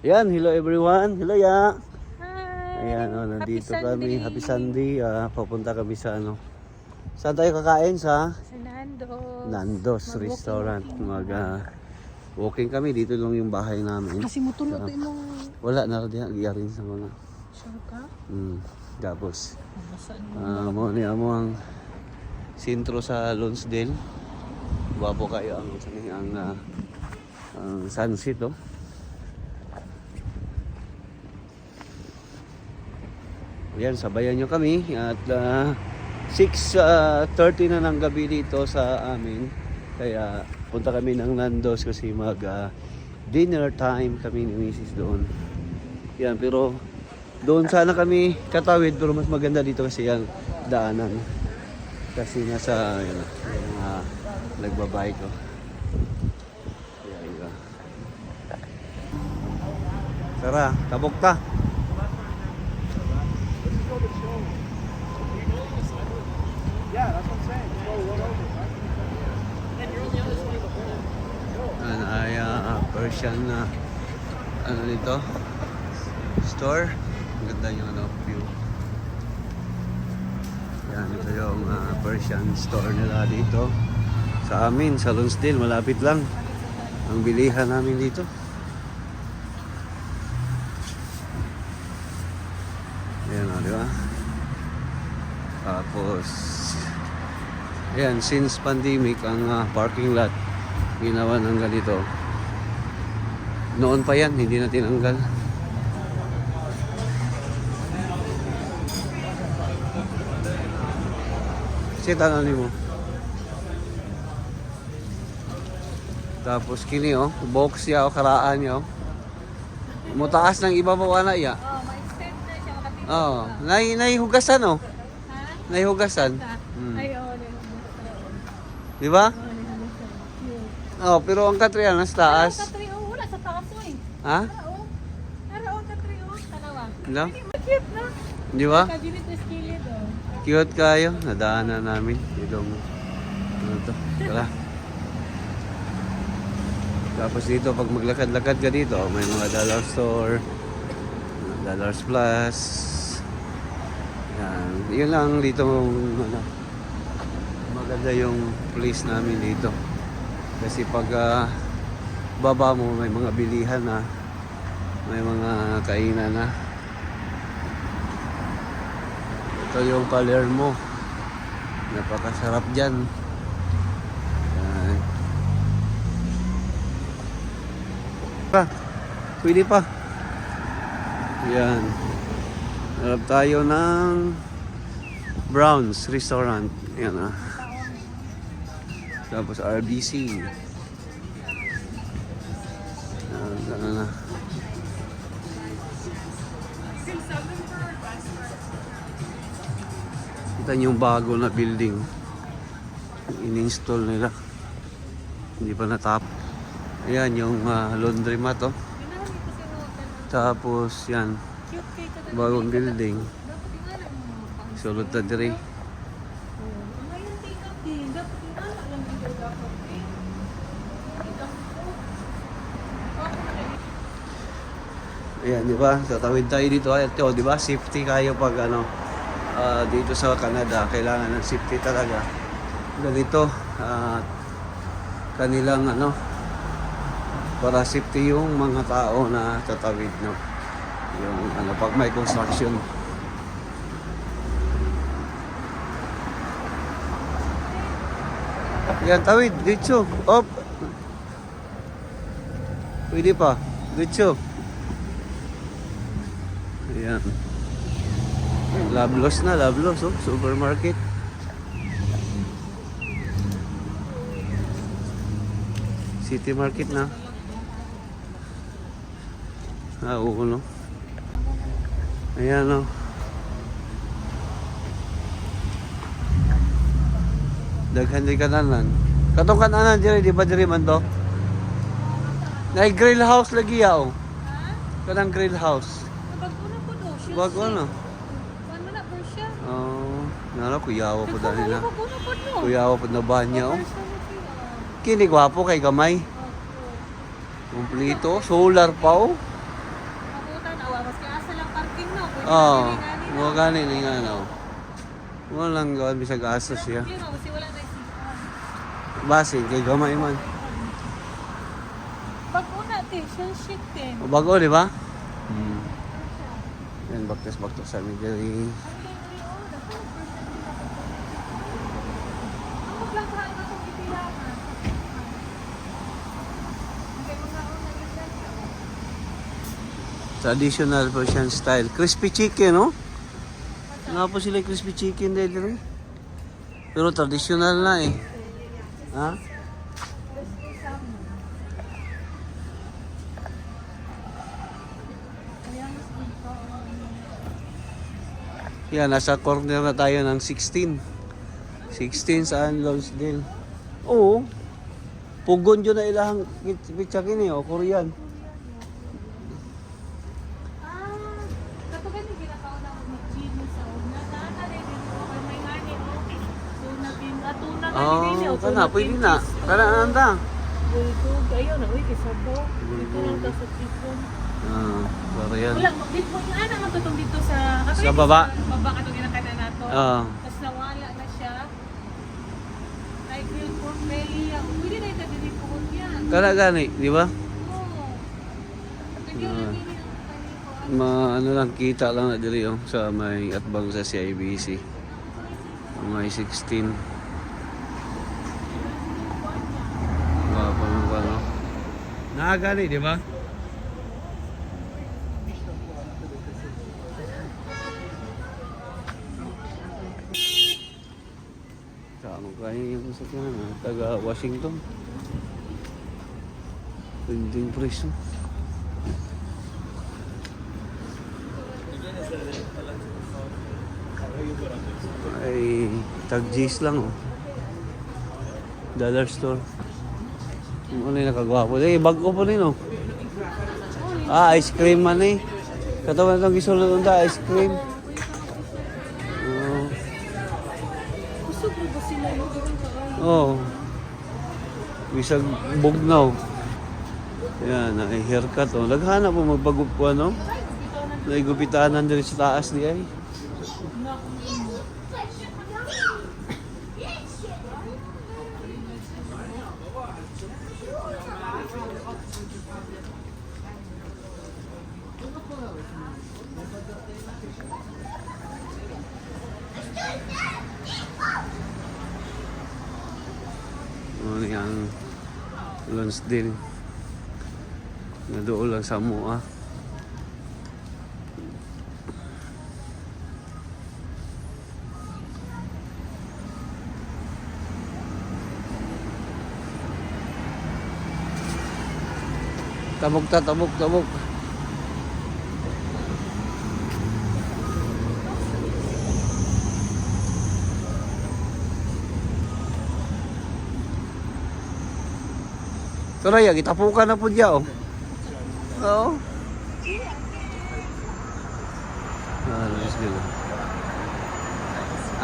Yan, hello everyone. Hello ya. Hi! Ayan, oh, nandito Happy kami. Sunday. Happy Sunday. Ah, papunta kami sa ano. Saan tayo kakain sa Sa Nando's. Nando's Mag-walking, Restaurant. Mag ah, walking kami dito lang yung bahay namin. Kasi mutulo to imong Wala na diha giyarin sa mga. sure ka? Hmm. Tapos Saan mo? ah mo ni amo ang sentro sa Lonsdale. Guwapo kayo ang ang ah, ang sunset oh. Yan, sabayan nyo kami at ah, 6.30 na ng gabi dito sa amin. Kaya punta kami ng Nando's kasi mag ah, dinner time kami ni Mrs. doon. Yan, pero doon sana kami katawid pero mas maganda dito kasi yung daanan. Kasi nasa yun, yung mga nagbabike ko. Yun. Tara, tabok ta. Ano ay ah, Persian na ano dito? Store. Ang ganda yung ano, view. Yan, ito yung ah, Persian store nila dito. Sa amin, sa Lonsdale, malapit lang. Ang bilihan namin dito. Ayan o, di ba? Tapos, ayan, since pandemic, ang ah, parking lot, ginawa ng ganito. Noon pa yan, hindi na tinanggal. Kasi tanong mo. Tapos kini oh, box ya oh, karaan niya oh. Mutaas ng ibabaw na iya. Oh, ma-extend na siya. Oh, nay naihugasan oh. Naihugasan. Hmm. Oh, Di ba? Oh, pero ang katriyan nasa taas. Ha? Oh, katri, oh. Tanawa. No? Cute? Di ba? Kaginit na skillet, oh. Cute kayo. Nadaanan namin. Itong ano to. Tara. Tapos dito, pag maglakad-lakad ka dito, may mga dollar store, dollars plus. Yan. Yun lang dito, ano, maganda yung place namin dito. Kasi pag ah, baba mo, may mga bilihan na, may mga kainan na. Ito yung Palermo. Napakasarap dyan. Yan. Pa. Pwede pa. Yan. Harap tayo ng Brown's Restaurant. Yan ah. Tapos RBC. Na. Kita niyo yung bago na building. In-install nila. Hindi pa natap. Ayan yung ah, laundromat oh. Tapos yan, bagong building. Sulod na din. Dapat ingala lang dito dapat eh. Take up ko. Ayan, di ba? Tatawid tayo dito. Ito, di ba? Safety kayo pag ano, ah, dito sa Canada. Kailangan ng safety talaga. Ganito, ah, kanilang ano, para safety yung mga tao na tatawid, no? Yung ano, pag may construction. Yan, tawid, dito. Op. Pwede pa. Dito. Ayan. Lablos na, lablos, oh. Supermarket. City market na. Ah, oo, no? Ayan, oh. Daghan di kananan. Katong kananan diri di ba diri man to? Na grill house lagi ya, oh. Kanang grill house. Bago na po daw. Shoes Bago na. Ano na po siya? Oh, nara kuyawa po dali na. Bago na. Kuyawa po na banya oh. Siya. Kini gwapo kay gamay. Kumplito, solar pa oh. Oo, gani ni nga no. Mo lang gawin bisag aso siya. Problema kasi wala na isipan. Basi kay gamay man. Pag una, te, din. O, Bago di ba? Hmm. Yan baktas baktas sa una Traditional Persian style. Crispy chicken, no? Nga po sila crispy chicken dahil diri. Pero traditional na eh. Ha? Yan, nasa corner na tayo ng 16. 16 saan Lonsdale. Oo. Pugon dyan na ilahang pizza kini, o Korean. Ah, sa oh, kana, pwede na. Kana, anda. Ayun na, uy, kisabo. Dito Bultog. lang ta sa tipon. Ah, para yan. Wala, dito mo yung ana matutong dito sa... kapag Sa baba? Sa baba ka itong ginakana nato. Oo. Tapos nawala na siya. Grill pork belly. ah. Pwede na ito din po yan. Kana gani, di ba? Oo. Na kanito. Ma ano lang kita lang na diri oh, sa may atbang sa CIBC. May 16. Wapa mo ba no? Nakagani, di ba? Saan yung sakyanan ha? Taga Washington. Pwedeng preso. ay tag G's lang oh. Dollar store. Ano yung nakagwapo? Eh, bago po rin oh. Ah, ice cream man eh. Katawan itong gisulod na ice cream. Gusto ko ba sila yung ka? Oh. Bisag bugnaw. Yan, ay haircut oh. Naghanap po magbago po ano. Naigupitanan din sa taas di ay. Ano yung Lonsdale. Nadoon lang sa mua. Tabok ta, tabok, tabok. Pero ya, gitapukan na po diya, oh. Oo. Ah, let's go.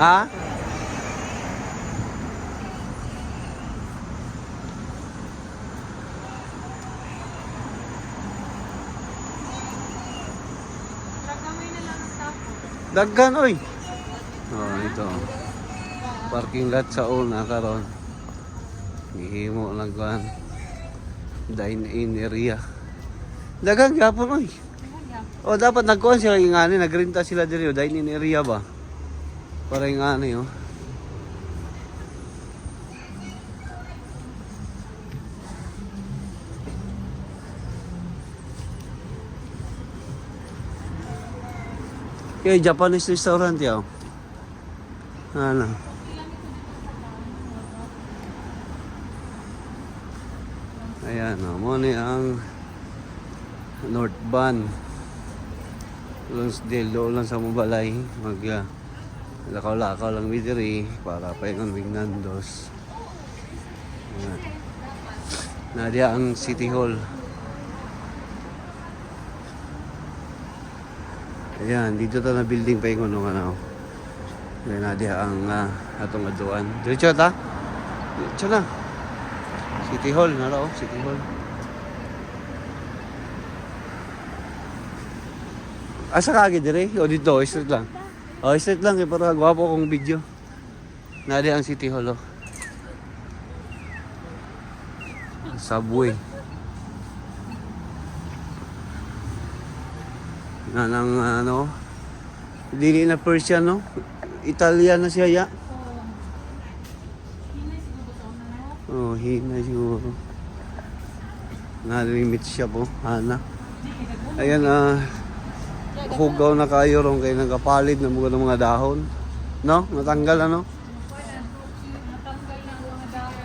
Ah? Tapo. Daggan, oy. Oh, ito. Parking lot sa una karon. Gihimo lang kuan. Dine-in area. Dagang gyapon oy. O dapat nagkuhan sila ingani, nagrenta sila diri, oh, dine-in area ba? Para ingani oh. Kaya Japanese restaurant yaw. Ano? Ayan, oh, mo ni ang North Van. Lonsdale, doon lang sa Mubalay. Mag, uh, lakaw-lakaw lang midiri para pa yung aming nandos. Ayan. Nadia ang City Hall. Ayan, dito to na building pa yung ano ano. Nadia ang uh, atong aduan. Diretso ta? Diretso na. City Hall, naro, City Hall. Asa ka agad dire? O dito, straight lang. O, straight lang eh, para gwapo kong video. Nadi ang City Hall, oh. Subway. Yan ang ano, dili na Persian, no? Italian na siya, ya. Oh. Hindi Oh, hina siguro sa una na. siguro. Nalimit siya po, Hana. Ayan, ah, hugaw na kayo ron kay nagkapalit na mga ng mga dahon. No? Natanggal ano?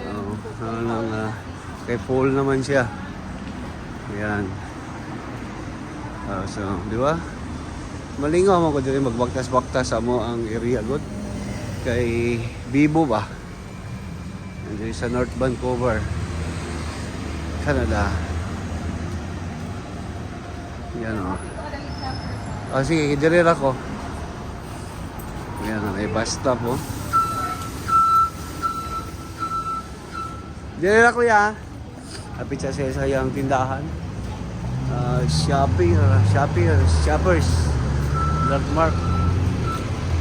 Oo, ano lang, ah, kay Paul naman siya. Ayan. Ah, so, di ba? Malingaw mo ko dito magbaktas-baktas mo ang area good. Kay Bibo ba? Nandiyo sa North Vancouver, Canada. Yan o. Ah, sige, dirir ako. Yan, may bus stop oh. Dirir ako ya. Kapit sa sa yung tindahan. Ah, shopping, uh, shopping, uh, shoppers. Landmark.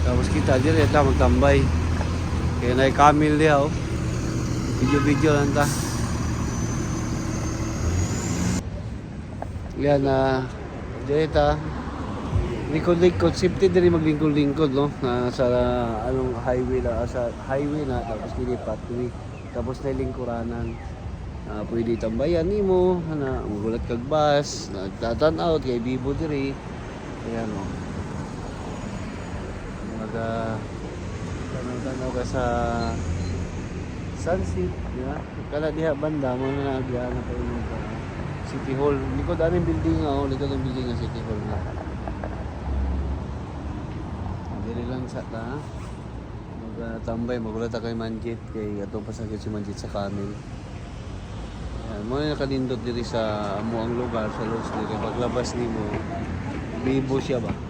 Tapos kita dire ta magtambay. Kaya na Camille diha oh. Video-video lang ta. Yan na uh, dire ta. Likod-likod, safety din maglingkod-lingkod, no? Na sa anong highway na, sa highway na, tapos kini pathway. Tapos na lingkuranan. Ah, pwede tambayan nimo na magulat kag bus, nagtatan-out kay Bibo diri. Ayan o. Maga tanaw-tanaw ka sa sunset, di ba? Kala diha banda mo na nagyan na kayo ng City Hall. Likod aning building nga, oh, likod ang building nga City Hall na. Dili lang sa ta. Magtambay, magulat kay Manjit kay ato pasagit si Manjit sa Camel. Yan, mo na nakalindot diri sa amo ang lugar sa Los diri paglabas nimo bibo siya ba? Ayan,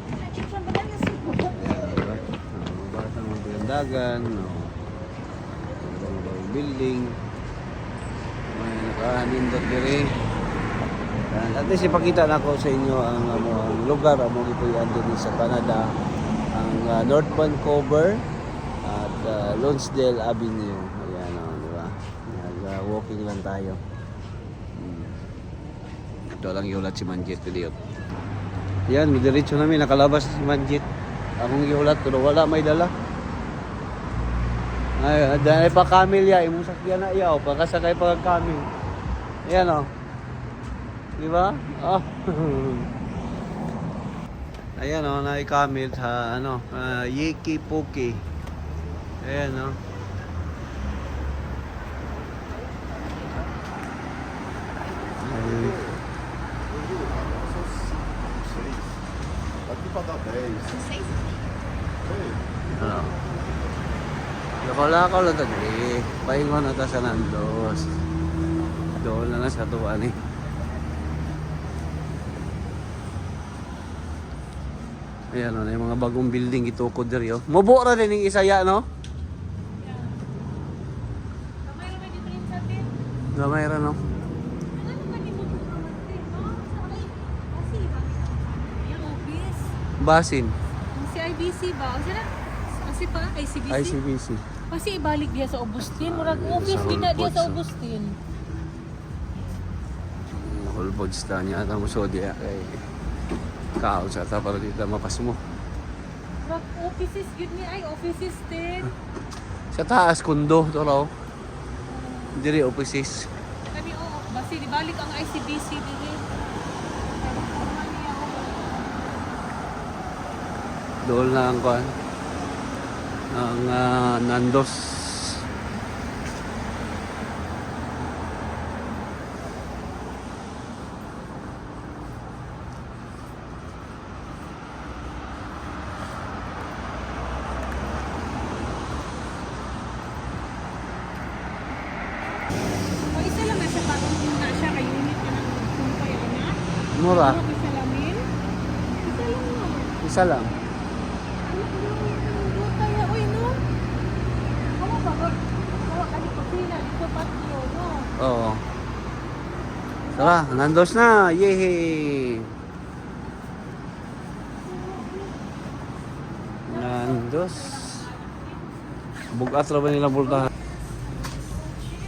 diba? Uh, bakit ang mga dagan, no? Building. May nakalindot diri. Yan, at least ipakita na ko sa inyo ang amo ang lugar amo gipuy-an diri sa Canada ang uh, North Vancouver at uh, Lonsdale Avenue. Ayan o, di ba? Nag-walking lang tayo. Hmm. Ito lang iulat si Manjit diyo. Yan, midiretso namin, nakalabas si Manjit. Akong iulat, pero wala may dala. Ay, dahil pa kamil ya, imong sakyan na iyaw, pagkasakay pa kag kamil. Ayan o. Di ba? Oh. Ayan o, oh, kamil sa ano, uh, Yiki Puki. Ayan o. Ay, Lako-lako lang tagi. Pahingon na ta sa nandos. Doon na lang sa tuwan eh. Ayan o, yung mga bagong building itukod diri oh. Mubo ra din yung isa ya, no? Gamay ra, no? Ano. Basin. Ang CIBC ba? Ang sila? Kasi pa, ICBC? ICBC. Kasi ibalik diya sa Augustin. Murag office sa din na diya sa. Augustin. Holbox ta niya ata mo so diya kay kaon sa ta para dito mapas mo. Murag offices yun ni ay offices din. Sa taas kundo to raw. Diri offices. Kami oo, basi di balik ang ICBC din eh. Doon na ang kuan. Ang ah, Nandos. Mura. Isa lang. Isa lang. Ano ano kaya oy no. Kawa ba ba? Kawa ka di kusina dito patio no. Oo. Tara, Nandos na. Yehey! Ayos. Bugat ra ba nila bultahan?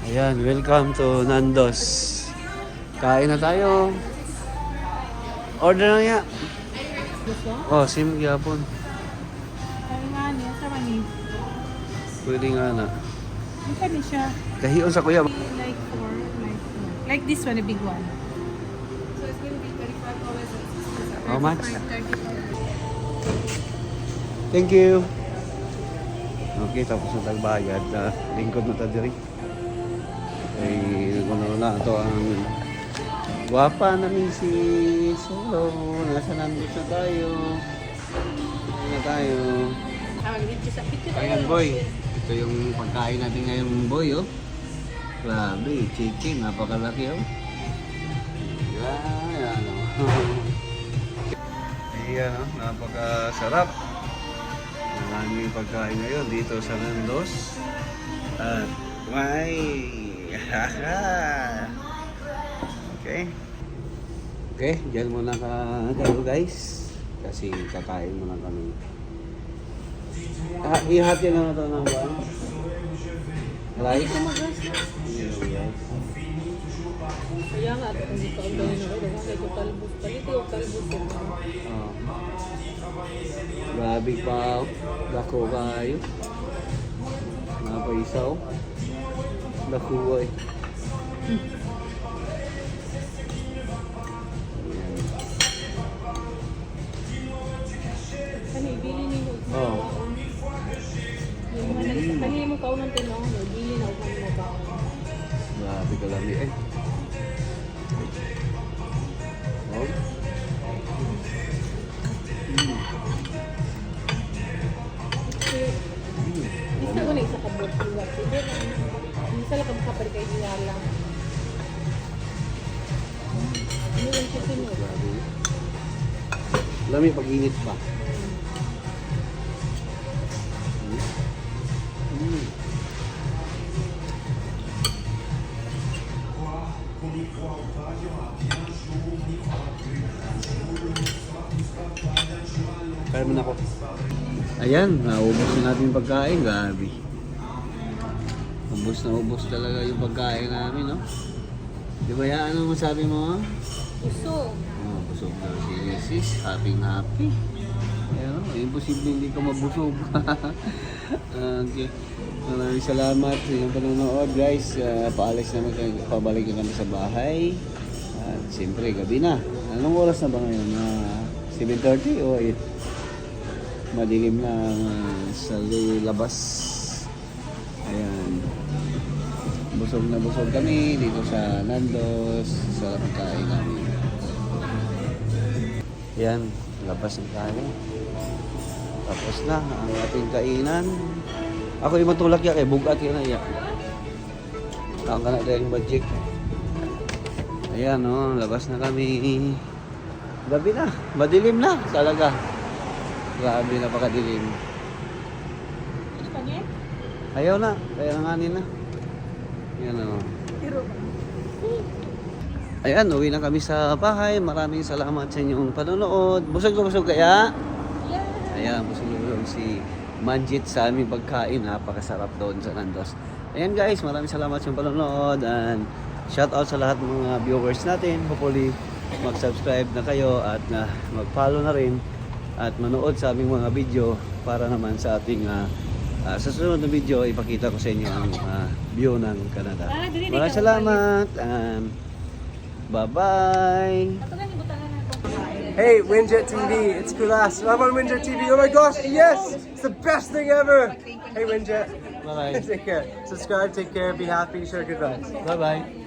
Ayan, welcome to Nando's. Kain na tayo. Order na. Gusto? Oh, sim niya, mani. Pwede nga na. Kani siya. Kahiyon sa kuya. Like this one, a big one. So it's going to be 35 dollars and 60 cents. How much? 35. Thank you. Okay, tapos na tagbayad. Uh, lingkod na ta diri. Ay, nagkuno na ito ang gwapa namin si Solo. Nasa nandito na tayo. Na tayo. Ayan boy, ito yung pagkain natin ngayon boy oh. Grabe, chicken, napakalaki oh. Yan, ano. Ayan oh, napakasarap. Ang aming pagkain ngayon dito sa Nandos. At may... okay. Okay, dyan muna ka kayo guys. Kasi kakain muna kami. Ah, ihati na na ito ng buwan. Rice. Kaya nga, hindi ka ang gawin ako, kaya ko talbos. Palito yung talbos ko. Oh. Grabe pa. Dako kayo. Napaisaw. Dako ay. Kani, Isa lang ka kapag kay Diyala. Ano yung chicken mo? Grabe. Lami pag-init pa. Mm. Kaya mo na ako. Ayan, naubos na natin yung pagkain. Grabe. Ubus na ubos talaga yung pagkain namin, no? Di ba yan? Ano masabi mo? Puso. Oh, busog na si Mrs. Happy na happy. Ayan, oh, imposible hindi ka mabusog. okay. Maraming salamat sa inyong panonood guys. Uh, paalis naman kayo, pabalik na kami sa bahay. At siyempre, gabi na. Anong oras na ba ngayon? Uh, 7.30 o 8? Madilim na uh, sa labas. Busog na busog kami dito sa Nandos. Sa pagkain namin. Yan, labas na tayo. Tapos na ang ating kainan. Ako yung matulak ya kay bugat yan na ya. Ang kana rin budget. Ayan oh, labas na kami. Gabi na, madilim na talaga. Grabe napakadilim. Ayaw na, kaya nanganin na. Yan oh. Ba? Ayan, uwi na kami sa bahay. Maraming salamat sa inyong panonood. Busog na busog kaya? Yeah. Ayan, busog na busog si Manjit sa aming pagkain. Napakasarap doon sa Nandos. Ayan guys, maraming salamat sa inyong panonood. And shout out sa lahat ng mga viewers natin. Hopefully, mag-subscribe na kayo at na mag-follow na rin at manood sa aming mga video para naman sa ating ah, ah, sa susunod na video ipakita ko sa inyo ang ah, view ng Canada. Ah, Maraming salamat and bye-bye! Hey, Winjet TV, it's Kulas. I'm on Winjet TV. Oh my gosh, yes! It's the best thing ever! Hey, Winjet. Bye-bye! take care. Subscribe, take care, be happy, share good vibes. Bye-bye!